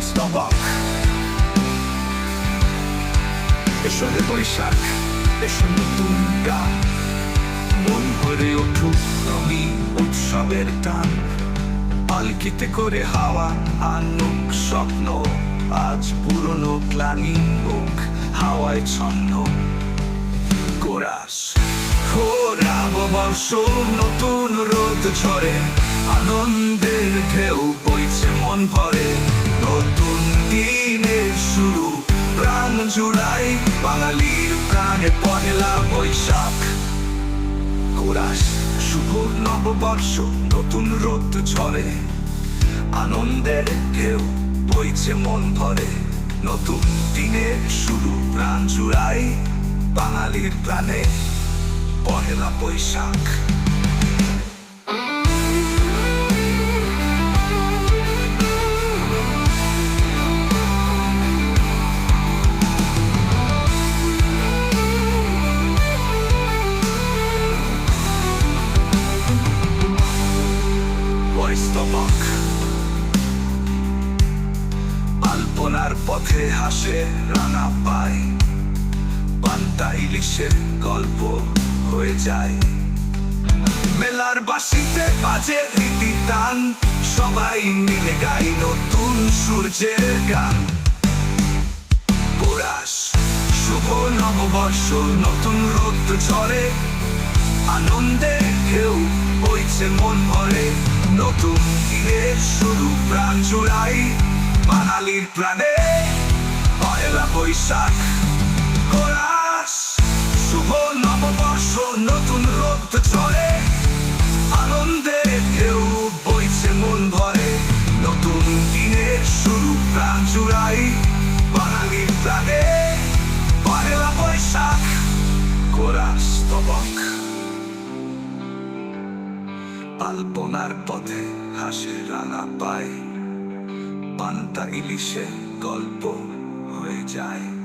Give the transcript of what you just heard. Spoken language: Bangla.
স্তবক এসো হে বৈশাখ এসো নতুন মন ভরে উঠুক রঙিন উৎসবের টান পালকিতে করে হাওয়া আনুক স্বপ্ন আজ পুরনো গ্লানি মুখ হাওয়ায় ছন্ন কোরাস নববর্ষ নতুন রোদ ঝরে আনন্দের ঢেউ বইছে মন ভরে নতুন দিনের শুরু। প্রাণ জুড়াই বাঙালির প্রাণে পহেলা বৈশাখ। কোরাস, শুভ নববর্ষ, নতুন রোদ ঝরে। আনন্দের ঢেউ বইছে মন ভরে। নতুন দিনের শুরু প্রাণ জুড়াই বাঙালির প্রাণে পহেলা বৈশাখ। বৈস্তবক আলপনার পথে হাসে রানা পায় পান্তা ইলিশের গল্প হয়ে যায় মেলার বাসিতে বাজে রীতি টান সবাই মিলে গাই নতুন সূর্যের গান পোড়াস শুভ নববর্ষ নতুন রোদ ঝরে আনন্দে ঢেউ বইছে মন ভরে নতুন দিনের শুরু প্রাণ জুড়াই বাঙালির প্রাণে। পয়লা বৈশাখ, কোরাস, শুভ নববর্ষ, নতুন রোদ ঝরে। আনন্দে ঢেউ বইছে মন ভরে। নতুন দিনের শুরু প্রাণ জুড়াই বাঙালির প্রাণে। পয়লা বৈশাখ, কোরাস তবক আলপনার পথে হাসে রাঙা পায় পান্তা ইলিশে গল্প হয়ে যায়।